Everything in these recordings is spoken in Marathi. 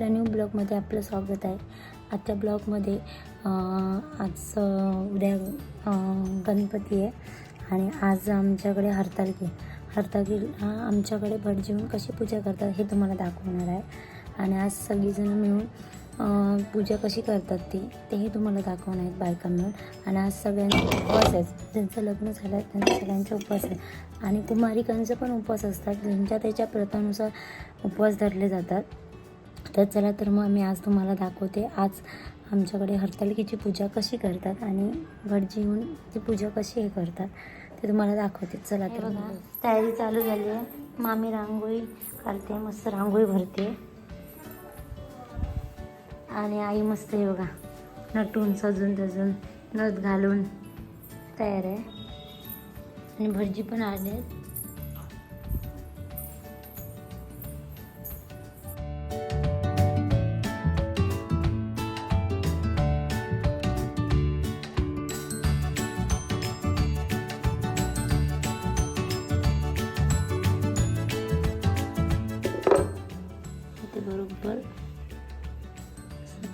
आपल्या न्यू ब्लॉगमध्ये आपलं स्वागत आहे. आजच्या ब्लॉगमध्ये आज उद्या गणपती आहे आणि आज आमच्याकडे हरतालकी आहे. आमच्याकडे भट कशी पूजा करतात हे तुम्हाला दाखवणार आहे. आणि आज सगळीजणं मिळून पूजा कशी करतात ती तेही तुम्हाला दाखवणार आहेत बायकांवर आणि आज सगळ्यांचे उपवास आहेत ज्यांचं लग्न झालं आहे त्यांचे सगळ्यांचे उपवास आहे. आणि कुमारिकांचे पण उपवास असतात. ज्यांच्या त्याच्या प्रथानुसार उपवास धरले जातात. तर चला तर मग मी आज तुम्हाला दाखवते. आज आमच्याकडे हरतालिकेची पूजा कशी करतात आणि भटजी येऊन ती पूजा कशी हे करतात ते तुम्हाला दाखवते. चला तर मग. तयारी चालू झाली आहे. मामी रांगोळी काढते मस्त रांगोळी भरते. आणि आई मस्त आहे बघा नटून सजून तजून नथ घालून तयार आहे. आणि भटजी पण आले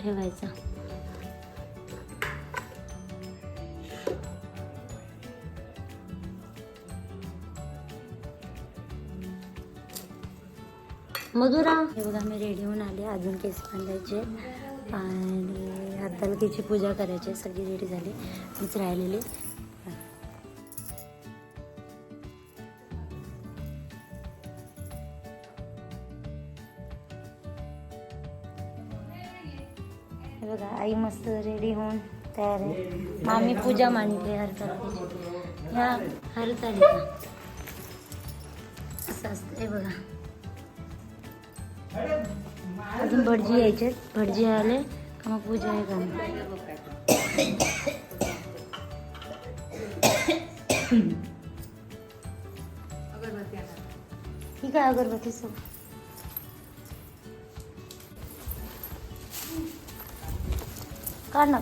ठेवायचा. मधुरा. हे बघा मी रेडी होऊन आले. अजून केस बांधायचे आणि हातालकीची पूजा करायची आहे. सगळी रेडी झाली. मीच राहिलेली. हे बघा आई मस्त रेडी होऊन तयार आहे. मामी पूजा मांडली हरतालिकेची ह्या हरतालिका असं असतं. हे बघा. अजून भटजी यायचे भटजी आले का मग पूजा आहे का ठीक आहे अगरबत्ती सोबत? काढ ना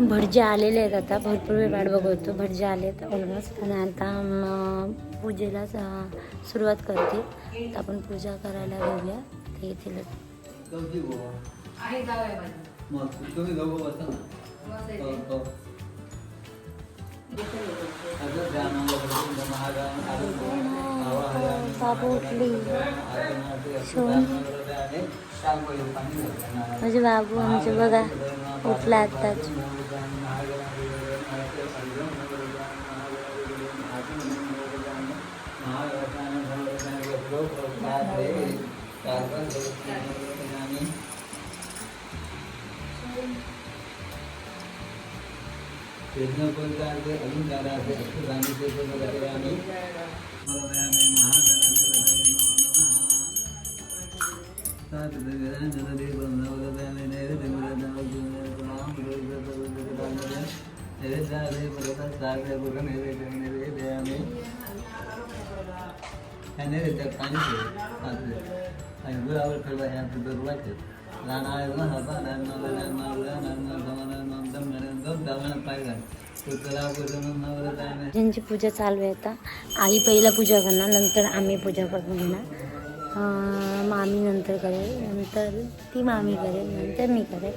भटजे आलेले आहेत आता भरपूर वेळ वाट बघतो भटजे आले आहेत ऑलमोस्ट आणि आता पूजेला सुरुवात करते. तर आपण पूजा करायला घेऊया ते येतीलच चौथी गोवा मग तुम्ही दोघं बसा ना हो, हो. सगळं ध्यानाला बसून महागान आरोग्य, आवाहन, बाबू उठली आरती, शोन. आणि शांतपणे पाणी घालताना. म्हणजे बाबू आमचे बघा उठला आताच यज्ञपंचाचे अजून काय राहते सांगितले ते वगैरे आम्ही आम्ही पाहिजे ज्यांची पूजा चालू आहे आता आई पहिला पूजा करणार नंतर आम्ही पूजा करून घेणार. मामी नंतर करेल नंतर ती मामी करेल नंतर मी करेल.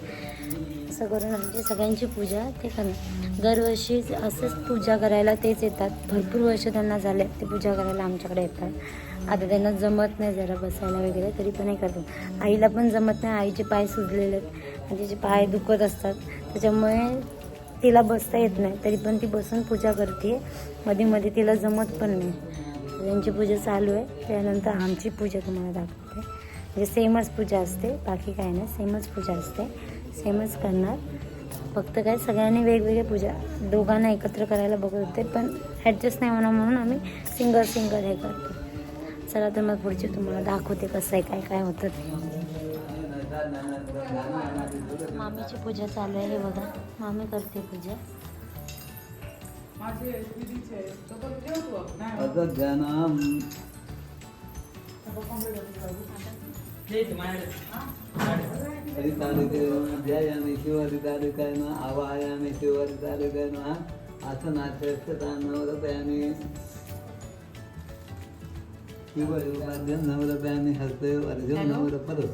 असं करून आमची सगळ्यांची पूजा ते करणार दरवर्षी असंच पूजा करायला तेच येतात. भरपूर वर्ष त्यांना झाले ते पूजा करायला आमच्याकडे येतात. आता त्यांना जमत नाही जरा बसायला वगैरे तरी पण हे करतात. आईला पण जमत नाही आईचे पाय सुजलेले आहेत आणि तिचे म्हणजे पाय दुखत असतात. त्याच्यामुळे तिला बसता येत नाही. तरी पण ती बसून पूजा करते. मध्ये मध्ये तिला जमत पण नाही. त्यांची पूजा चालू आहे. त्यानंतर आमची पूजा तुम्हाला दाखवते. म्हणजे सेमच पूजा असते बाकी काय नाही. सेमच पूजा असते. सेमच करणार. फक्त काय सगळ्यांनी वेगवेगळ्या पूजा दोघांना एकत्र करायला बघत होते पण ॲडजस्ट नाही होणार म्हणून आम्ही सिंगल सिंगल हे करतो. चला तर मग पुढची तुम्हाला दाखवते कसं आहे काय काय होतं ते. मामीची पूजा चालू आहे हे बघा. मामी करते पूजा. અગગનમ ધ્યાયામી શિવરી તાલુકાનો આવાયામી શિવરી તાલુકાનો આ આસનાચર્યતા નવરતયાની. શિવરી ઉપાધ્યમ નવરતયાની હસ્તે અર્જુન નવર પરો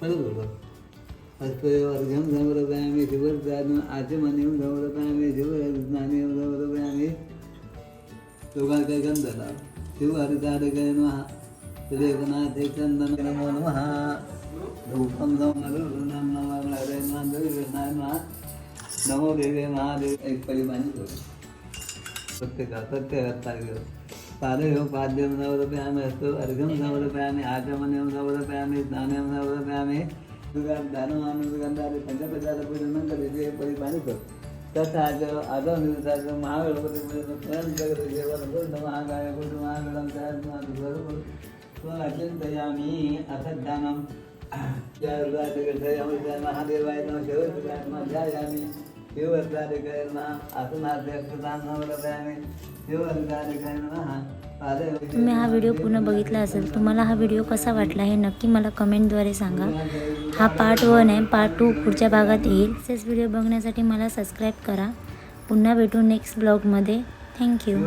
પરો अर्घ्यम नवरव्यामी शिवरदान आचमनीय नवरव्यामी शिवस्नानी नवरव्यामी योगार्घ्य गंधला शिवहरितारकय नमः। श्रीगणाथे चंदन नमो नमः। धूपम नमः नमः। हरे नमः। नमो देवे महादेव। एक परिमाणी करू प्रत्येका प्रत्येकात पाहिजे पादयो पाद्यम नवरप्यामे असतो अर्घम नवरप्यामे आचमन्यम नवरप्यामे स्नानम नवरप्यामे दानमानं सुगंधारे पंचप्रचार पूजनं करिते परिपाणी कर तथा च आदौ निवृत्ताच महागणपती पूजन स्वयं महागाय कुटु महागणं चिंतयामी असद्धानं महादेवाय नमः शिवस्त्रात्मा तुम्ही हा व्हिडिओ पूर्ण बघितला असेल. तुम्हाला हा व्हिडिओ कसा वाटला हे नक्की मला कमेंटद्वारे सांगा. हा पार्ट वन आहे. पार्ट टू पुढच्या भागात येईल. तसेच व्हिडिओ बघण्यासाठी मला सबस्क्राईब करा. पुन्हा भेटू नेक्स्ट ब्लॉगमध्ये थँक्यू